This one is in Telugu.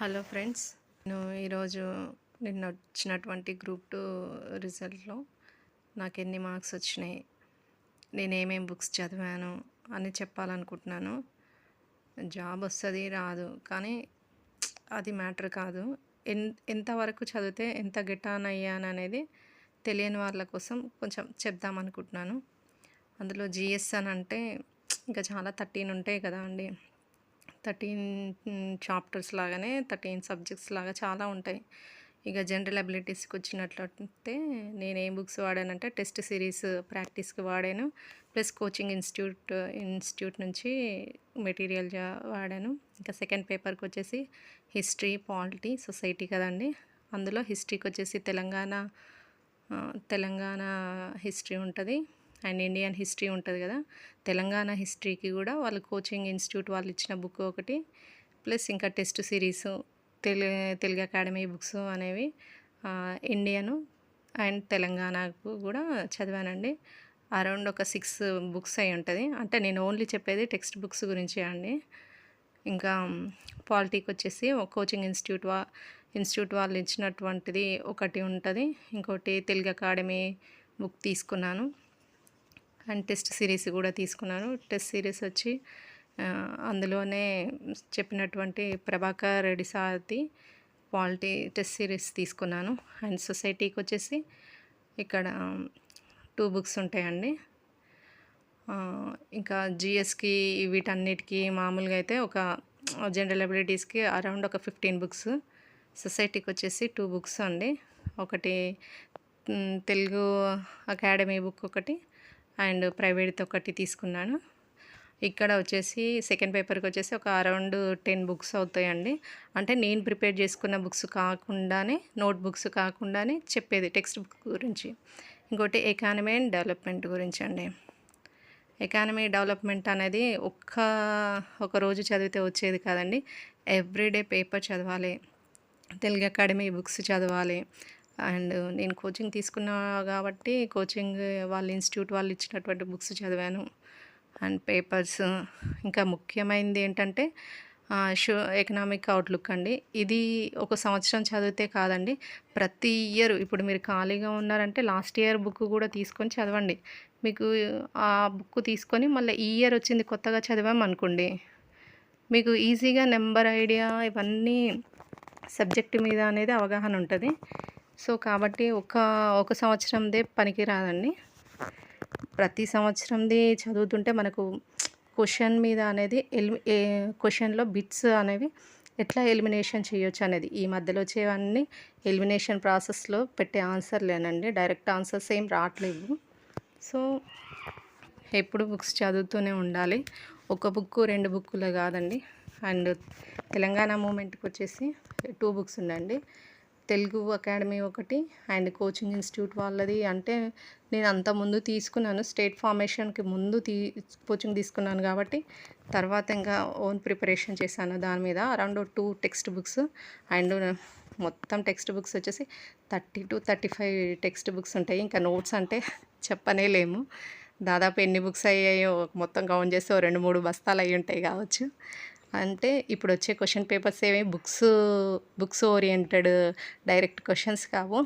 Hello friends. నేను ఈరోజు నిన్న వచ్చినటువంటి గ్రూప్ టూ రిజల్ట్లో నాకు ఎన్ని మార్క్స్ వచ్చినాయి నేను ఏమేమి బుక్స్ చదివాను అని చెప్పాలనుకుంటున్నాను. జాబ్ వస్తుంది రాదు. కానీ అది మ్యాటర్ కాదు. ఎన్ ఎంతవరకు చదివితే ఎంత గెట్ అయ్యాను అనేది తెలియని వాళ్ళ కోసం కొంచెం చెప్దామనుకుంటున్నాను అందులో జిఎస్ అని అంటే ఇంకా చాలా థర్టీన్ ఉంటాయి కదా అండి. థర్టీన్ చాప్టర్స్ లాగానే థర్టీన్ సబ్జెక్ట్స్ లాగా చాలా ఉంటాయి. ఇక జనరల్ అబిలిటీస్కి వచ్చినట్లయితే నేను ఏం బుక్స్ వాడానంటే టెస్ట్ సిరీస్ ప్రాక్టీస్కి వాడాను. ప్లస్ కోచింగ్ ఇన్స్టిట్యూట్ ఇన్స్టిట్యూట్ నుంచి మెటీరియల్ వాడాను. ఇంకా సెకండ్ పేపర్కి వచ్చేసి హిస్టరీ పాలిటీ సొసైటీ కదండి. అందులో హిస్టరీకి వచ్చేసి తెలంగాణ తెలంగాణ హిస్టరీ ఉంటుంది. అండ్ ఇండియన్ హిస్టరీ ఉంటుంది కదా తెలంగాణ హిస్టరీకి కూడా వాళ్ళు కోచింగ్ ఇన్స్టిట్యూట్ వాళ్ళు ఇచ్చిన బుక్ ఒకటి ప్లస్ ఇంకా టెస్ట్ సిరీస్ తెలు తెలుగు అకాడమీ బుక్స్ అనేవి ఇండియను అండ్ తెలంగాణకు కూడా చదివానండి. అరౌండ్ ఒక సిక్స్ బుక్స్ అయి ఉంటుంది. అంటే నేను ఓన్లీ చెప్పేది టెక్స్ట్ బుక్స్ గురించి అండి. ఇంకా పాలిటీకి వచ్చేసి కోచింగ్ ఇన్స్టిట్యూట్ వా ఇన్స్టిట్యూట్ వాళ్ళు ఇచ్చినటువంటిది ఒకటి ఉంటుంది. ఇంకోటి తెలుగు అకాడమీ బుక్ తీసుకున్నాను. అండ్ టెస్ట్ సిరీస్ కూడా తీసుకున్నాను. టెస్ట్ సిరీస్ వచ్చి అందులోనే చెప్పినటువంటి ప్రభాకర్ రెడ్డి సార్ది పాలిటీ టెస్ట్ సిరీస్ తీసుకున్నాను. అండ్ సొసైటీకి వచ్చేసి ఇక్కడ టూ బుక్స్ ఉంటాయండి. ఇంకా జిఎస్కి వీటన్నిటికీ మామూలుగా అయితే ఒక జనరల్ అబిలిటీస్కి అరౌండ్ ఒక ఫిఫ్టీన్ బుక్స్ సొసైటీకి వచ్చేసి టూ బుక్స్ అండి. ఒకటి తెలుగు అకాడమీ బుక్ ఒకటి అండ్ ప్రైవేట్ ఒకటి తీసుకున్నాను. ఇక్కడ వచ్చేసి సెకండ్ పేపర్కి వచ్చేసి ఒక అరౌండ్ టెన్ బుక్స్ అవుతాయండి. అంటే నేను ప్రిపేర్ చేసుకున్న బుక్స్ కాకుండానే నోట్ బుక్స్ కాకుండానే చెప్పేది టెక్స్ట్ బుక్ గురించి. ఇంకోటి ఎకానమీ అండ్ డెవలప్మెంట్ గురించి అండి. ఎకానమీ డెవలప్మెంట్ అనేది ఒక్క ఒక రోజు చదివితే వచ్చేది కాదండి. ఎవ్రీడే పేపర్ చదవాలి. తెలుగు అకాడమీ బుక్స్ చదవాలి. అండ్ నేను కోచింగ్ తీసుకున్నా కాబట్టి కోచింగ్ వాళ్ళ ఇన్స్టిట్యూట్ వాళ్ళు ఇచ్చినటువంటి బుక్స్ చదివాను. అండ్ పేపర్స్ ఇంకా ముఖ్యమైనది ఏంటంటే షో ఎకనామిక్ అవుట్లుక్ అండి. ఇది ఒక సంవత్సరం చదివితే కాదండి ప్రతి ఇయర్ ఇప్పుడు మీరు ఖాళీగా ఉన్నారంటే లాస్ట్ ఇయర్ బుక్ కూడా తీసుకొని చదవండి. మీకు ఆ బుక్ తీసుకొని మళ్ళీ ఈ ఇయర్ వచ్చింది కొత్తగా చదివామనుకోండి మీకు ఈజీగా నెంబర్ ఐడియా ఇవన్నీ సబ్జెక్ట్ మీద అనేది అవగాహన ఉంటుంది. సో కాబట్టి ఒక ఒక సంవత్సరందే పనికి రాదండి. ప్రతి సంవత్సరంది చదువుతుంటే మనకు క్వశ్చన్ మీద అనేది ఎలి క్వశ్చన్లో బిట్స్ అనేవి ఎట్లా ఎలిమినేషన్ చేయొచ్చు అనేది. ఈ మధ్యలో వచ్చేవన్నీ ఎలిమినేషన్ ప్రాసెస్లో పెట్టే ఆన్సర్లేనండి. డైరెక్ట్ ఆన్సర్స్ ఏం రావట్లేవు సో ఎప్పుడు బుక్స్ చదువుతూనే ఉండాలి. ఒక బుక్ రెండు బుక్కులు కాదండి. అండ్ తెలంగాణ మూమెంట్కి వచ్చేసి టూ బుక్స్ ఉండండి. తెలుగు అకాడమీ ఒకటి అండ్ కోచింగ్ ఇన్స్టిట్యూట్ వాళ్ళది. అంటే నేను అంత ముందు తీసుకున్నాను. స్టేట్ ఫార్మేషన్కి ముందు తీ కోచింగ్ తీసుకున్నాను కాబట్టి తర్వాత ఇంకా ఓన్ ప్రిపరేషన్ చేశాను దాని మీద. Around two text books and మొత్తం టెక్స్ట్ బుక్స్ వచ్చేసి thirty to thirty five text books ఉంటాయి. ఇంకా నోట్స్ అంటే చెప్పనే లేము. దాదాపు ఎన్ని బుక్స్ అయ్యాయో మొత్తం కౌంట్ చేస్తే రెండు మూడు బస్తాలు అయ్యి ఉంటాయి కావచ్చు. అంటే ఇప్పుడు వచ్చే క్వశ్చన్ పేపర్స్ ఏమి books books oriented direct questions కావు.